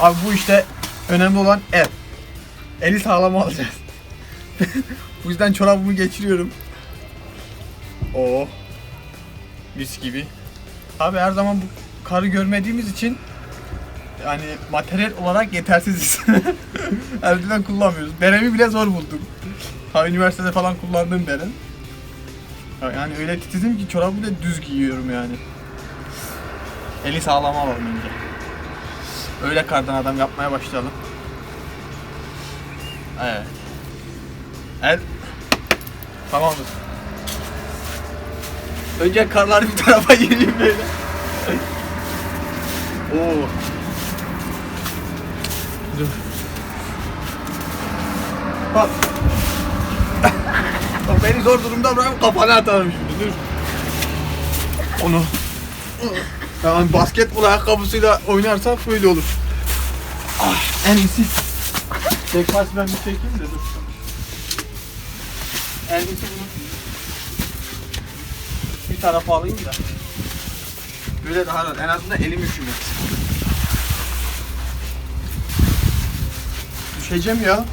Abi bu işte önemli olan el. Eli sağlam alacağız. bu yüzden çorabımı geçiriyorum. Oo. Mis gibi. Abi her zaman bu karı görmediğimiz için yani materyal olarak yetersiziz. Eldiven kullanmıyoruz. Beremi bile zor buldum. Ha üniversitede falan kullandığım beren. Yani öyle titizim ki çorabı bile düz giyiyorum yani. Eli sağlam alalım önce. Öyle kardan adam yapmaya başlayalım. Evet. El. Tamamdır. Önce karları bir tarafa yiyeyim böyle. Oo. Dur. Bak. Beni zor durumda bırakıp kafana atarım şimdi. Dur. Onu. Yani basketbol ayakkabısıyla oynarsak böyle olur. Ah, en iyisi. Tek pas ben bir çekeyim de dur. En iyisi bunu bir tarafa alayım da. Böyle daha rahat. En azından elim üşümez. Düşeceğim ya.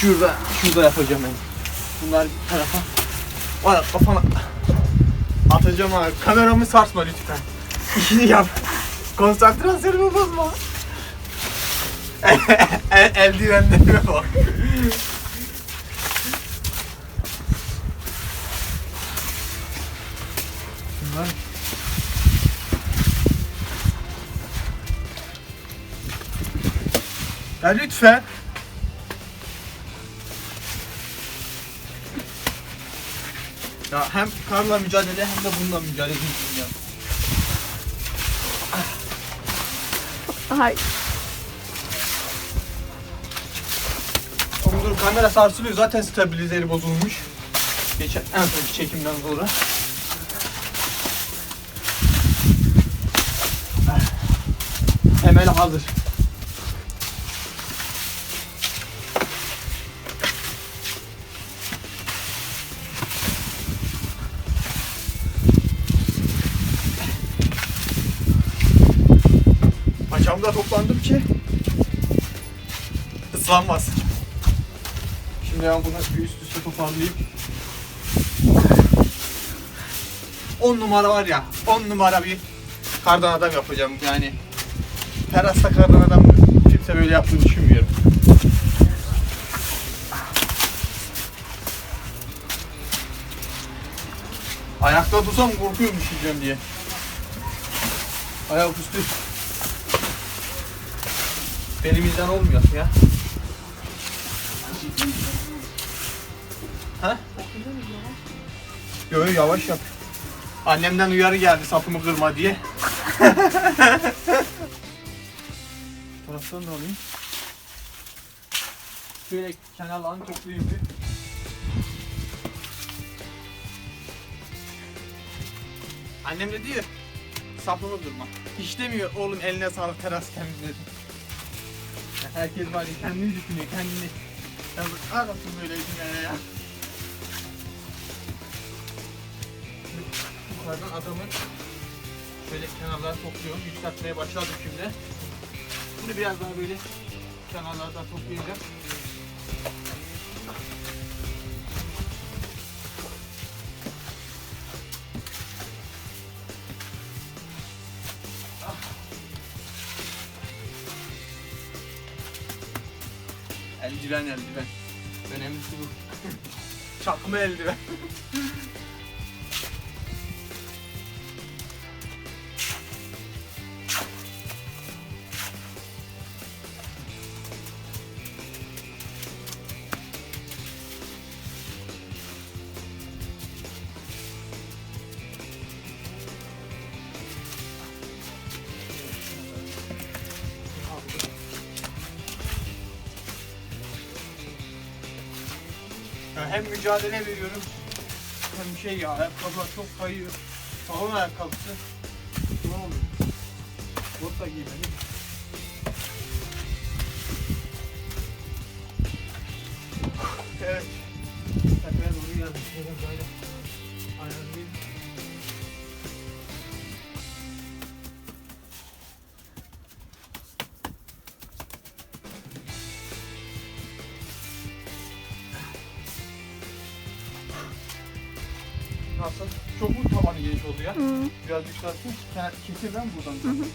Şurada, şurada yapacağım ben. Bunlar bir tarafa. Valla kafana atacağım abi. Kameramı sarsma lütfen. İşini yap. Konsantrasyonumu bozma. El, eldivenlerime bak. Bunlar Ya lütfen. Ya hem karla mücadele hem de bununla mücadele edeceğim. Ay. Oğlum dur kamera sarsılıyor zaten stabilizeri bozulmuş. Geçen en sonki çekimden sonra. Emel hazır. Paçamda toplandım ki ıslanmaz. Şimdi ben bunu bir üst üste toparlayayım. 10 numara var ya, 10 numara bir kardan adam yapacağım yani. Terasta kardan adam kimse böyle yaptığını düşünmüyorum. Ayakta dursam korkuyorum düşeceğim diye. Ayak üstü. Belimizden olmuyor ya. Ha? Yo yavaş yap. Annemden uyarı geldi sapımı kırma diye. Taraftan da alayım. Şöyle kenarlarını toplayayım bir. Annem de diyor sapımı kırma. Hiç demiyor oğlum eline sağlık teras temizledim. Herkes var ya kendini düşünüyor kendini. Ya arasın böyle dünyaya ya. Yukarıdan adamın şöyle kenarları topluyorum. Yükseltmeye başladım şimdi. Bunu biraz daha böyle kenarlardan toplayacağım. Eldiven eldiven. Önemlisi bu. Çakma eldiven. Hem mücadele veriyorum hem şey ya ayakkabılar çok kayıyor. Salon ayakkabısı. Ne oluyor? Bot da giymedim. Evet. Tepeye doğru geldik. Ayarlayayım. Geniş oldu ya? Hı. Biraz yükseltsin. Kenar kesir ben buradan. Hı hı.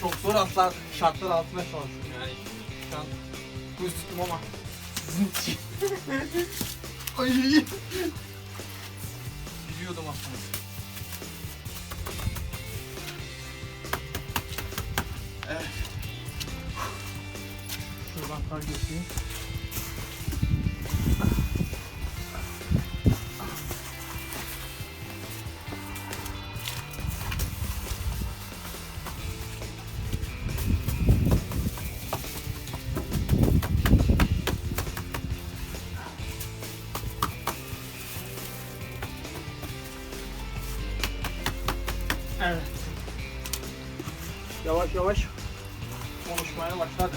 Çok zor atlar, şartlar altında çalışıyorum yani. Şu an bu tuttum ama. Ay. Yavaş konuşmaya başladı.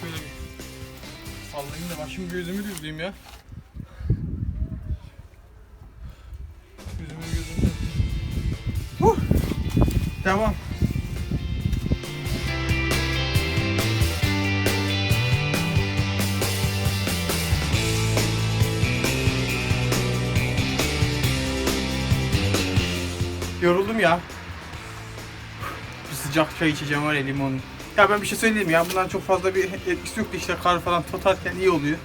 Şöyle bir sallayayım da başım gözümü düzleyeyim ya. Tamam. Yoruldum ya. Bir sıcak çay içeceğim var ya limonlu. Ya ben bir şey söyleyeyim ya bundan çok fazla bir etkisi yoktu işte kar falan tutarken iyi oluyor.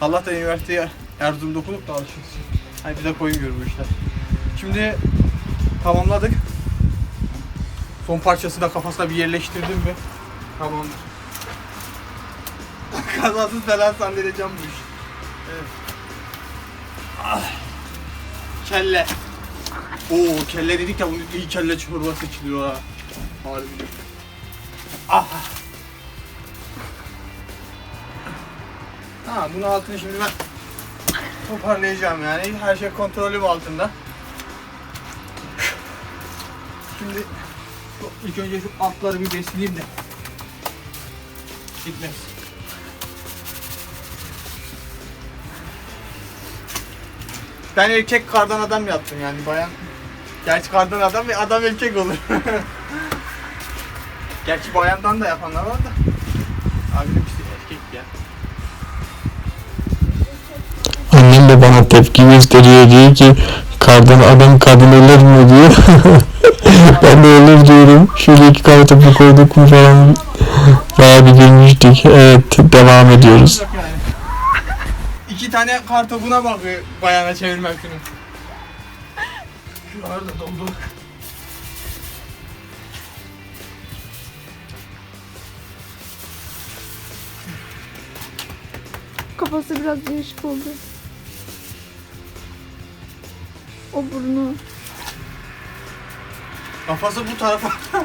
Allah da üniversiteye Erzurum'da okuduk da alışırız. Hani bize koymuyor bu işler. Şimdi tamamladık. Son parçası da kafasına bir yerleştirdim mi? Tamamdır. Kazasız belasız halledeceğim bu işi. Evet. Ah. Kelle. Oo kelle dedik ya bunun iyi kelle çorbası içiliyor ha. Harbi. Ah. Ha bunun altını şimdi ben toparlayacağım yani. Her şey kontrolüm altında. Şimdi ilk önce şu atları bir besleyeyim de. Gitmez. Ben erkek kardan adam yaptım yani bayan. Gerçi kardan adam ve adam erkek olur. Gerçi bayandan da yapanlar var da. Abi işte erkek ya. Annem de bana tepki gösteriyor diyor ki kardan adam kadın ölür mü diyor. ben de ölür diyorum. Şöyle iki kare topu koyduk mu falan. Bayağı bir gülmüştük. Evet devam ediyoruz. İki tane kartopuna bakıyor bayana çevirmek şunu. Şuralar da doldu. Kafası biraz değişik oldu. O burnu. Kafası bu tarafa.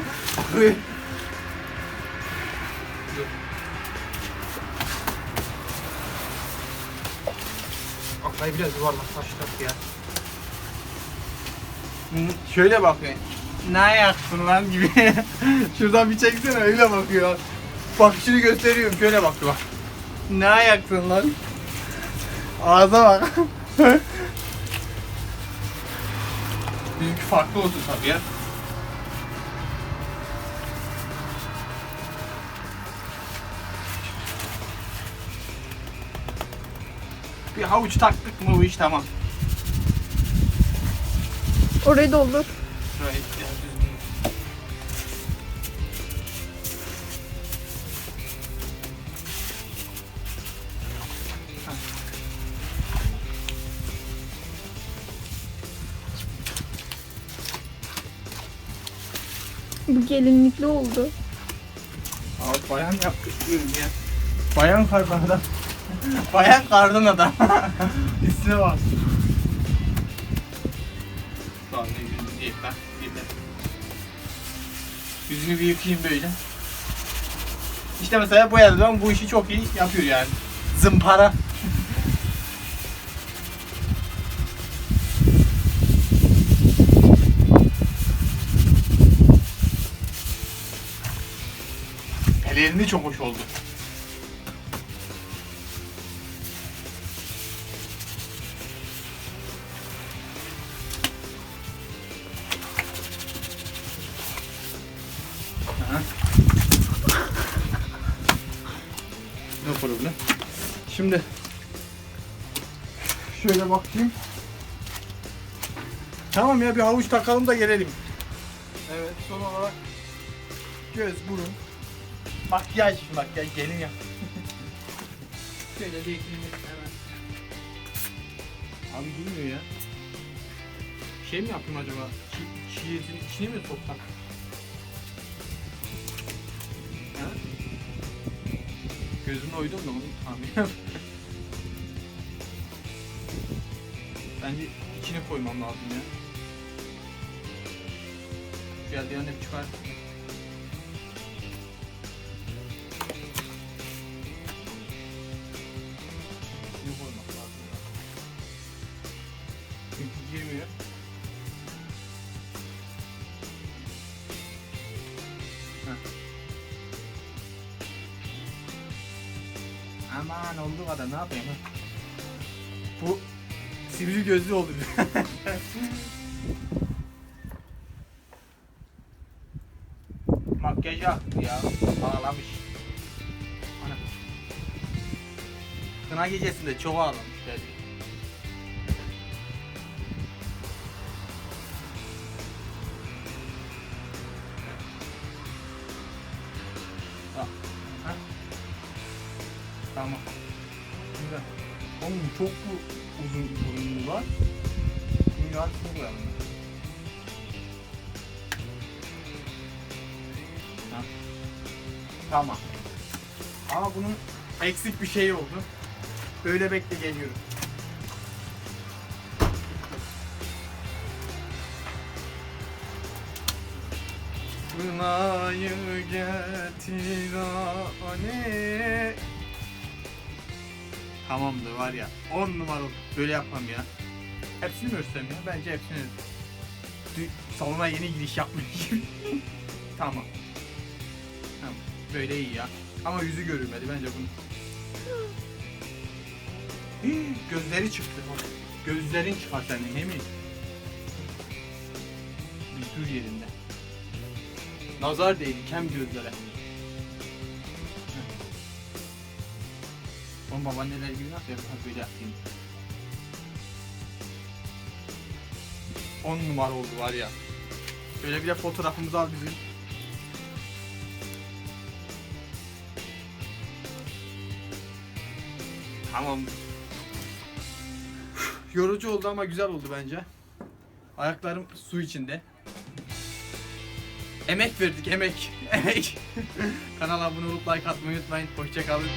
Kafayı biraz yuvarlaklaştık ya. Hı, Şöyle bakıyor. Ne yaksın lan gibi. Şuradan bir çeksene öyle bakıyor. Bakışını gösteriyorum şöyle bakıyor bak. Ne yaksın lan? Ağza bak. Bizimki farklı olsun tabii ya. Bir havuç taktık mı bu iş tamam. Orayı doldur. Şurayı biraz düzgün. Bu gelinlikli oldu. Abi bayan yaptık diyorum ya. Bayan kardan adam. Bayan kardan adam. İsme bak. Şu anda yüzünü yıka. Yeter. Yüzünü bir yıkayayım böyle. İşte mesela bu adam bu işi çok iyi yapıyor yani. Zımpara. Pelerini çok hoş oldu. Şimdi şöyle bakayım. Tamam ya bir havuç takalım da gelelim. Evet son olarak göz, burun, makyaj, makyaj gelin ya. şöyle ekleyeyim hemen. Abi durmuyor ya. Şey mi yapayım acaba? Çiğ etin içine mi soksam? Gözümle uydum da onu tahmin Bence içine koymam lazım ya. Şu de bir çıkar. Aman olduğu kadar ne yapayım ha? Bu sivri gözlü oldu. Makyajı aktı ya. Ağlamış. Ana. Kına gecesinde çok ağlamış dedi. Çok bu uzun burunlu var. Bu koyalım. Ha. Tamam. Ama bunun eksik bir şey oldu. Böyle bekle geliyorum. Kınayı getir anne. Tamamdır var ya 10 numara oldu. Böyle yapmam ya. Hepsini mi örsem ya? Bence hepsini Salona yeni giriş yapmış gibi. tamam. Tamam. Böyle iyi ya. Ama yüzü görülmedi bence bunun. Hii, Gözleri çıktı. Gözlerin çıkar senin mi? Bir dur yerinde. Nazar değil, kem gözlere. Oğlum babaanneler gibi nasıl yapar böyle yapayım. 10 numara oldu var ya. Şöyle bir de fotoğrafımızı al bizim. Tamam. Yorucu oldu ama güzel oldu bence. Ayaklarım su içinde. Emek verdik emek. Emek. Kanala abone olup like atmayı unutmayın. Hoşçakalın.